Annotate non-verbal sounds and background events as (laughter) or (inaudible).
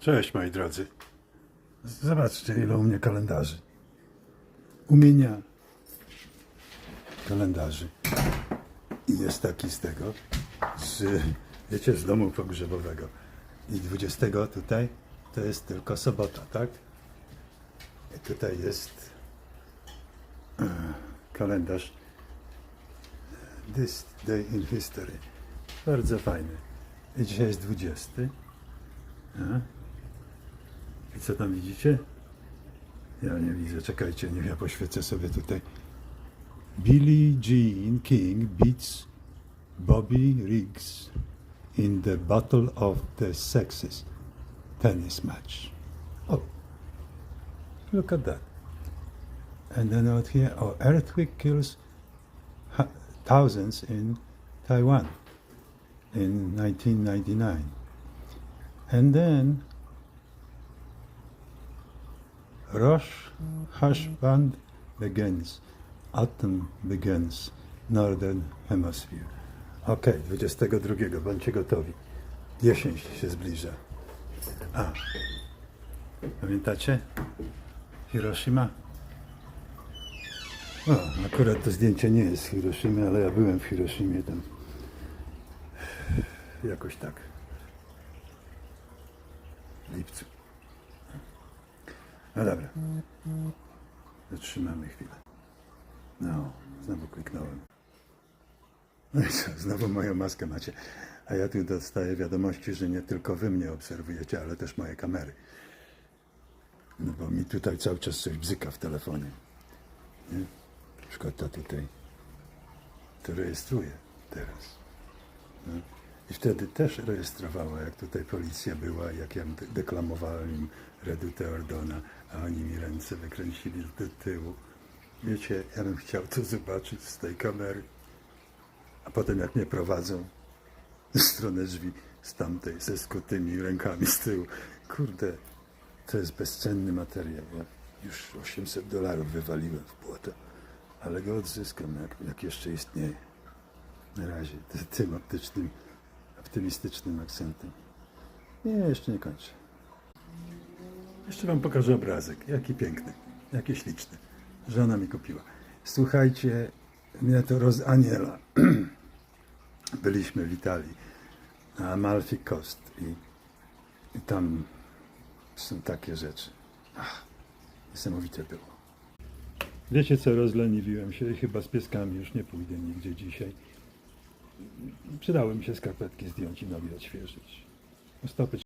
Cześć moi drodzy. Zobaczcie ile u mnie kalendarzy. Umienia kalendarzy. I jest taki z tego, z, wiecie, z domu pogrzebowego. I 20 tutaj to jest tylko sobota, tak? I tutaj jest e, kalendarz This Day in History. Bardzo fajny. I dzisiaj jest 20. A? Co tam widzicie? Ja nie widzę, czekajcie, niech ja poświecę sobie tutaj. Billie Jean King beats Bobby Riggs in the Battle of the Sexes tennis match. Oh, look at that. And then out here, oh, earthquake kills thousands in Taiwan in 1999. And then Rosh Hashband begins. Autumn begins. Northern Hemisphere. Okej, 22. Bądźcie gotowi. Jesień się zbliża. A. Pamiętacie? Hiroshima? O, akurat to zdjęcie nie jest z ale ja byłem w Hiroshimie tam. Jakoś tak. W lipcu. No dobra. Zatrzymamy chwilę. No, znowu kliknąłem. No i co, znowu moją maskę macie. A ja tu dostaję wiadomości, że nie tylko wy mnie obserwujecie, ale też moje kamery. No bo mi tutaj cały czas coś bzyka w telefonie. Nie? Na przykład ta tutaj. To rejestruje teraz. No. I wtedy też rejestrowała, jak tutaj policja była, jak ja de- deklamowałem im Redutę Ordona, a oni mi ręce wykręcili do tyłu. Wiecie, ja bym chciał to zobaczyć z tej kamery. A potem jak mnie prowadzą w stronę drzwi z tamtej, ze skutymi rękami z tyłu. Kurde, to jest bezcenny materiał. Ja już 800 dolarów wywaliłem w błoto, ale go odzyskam, jak, jak jeszcze istnieje. Na razie ty- tym optycznym, optymistycznym akcentem. Nie, jeszcze nie kończę. Jeszcze wam pokażę obrazek. Jaki piękny, jaki śliczny. Żona mi kupiła. Słuchajcie, mnie to rozaniela. (clears throat) Byliśmy w Italii, na Amalfi Coast i, i tam są takie rzeczy. Ach, niesamowite było. Wiecie co, rozleniwiłem się chyba z pieskami już nie pójdę nigdzie dzisiaj. Przydały mi się skarpetki zdjąć i nogi odświeżyć. Stopy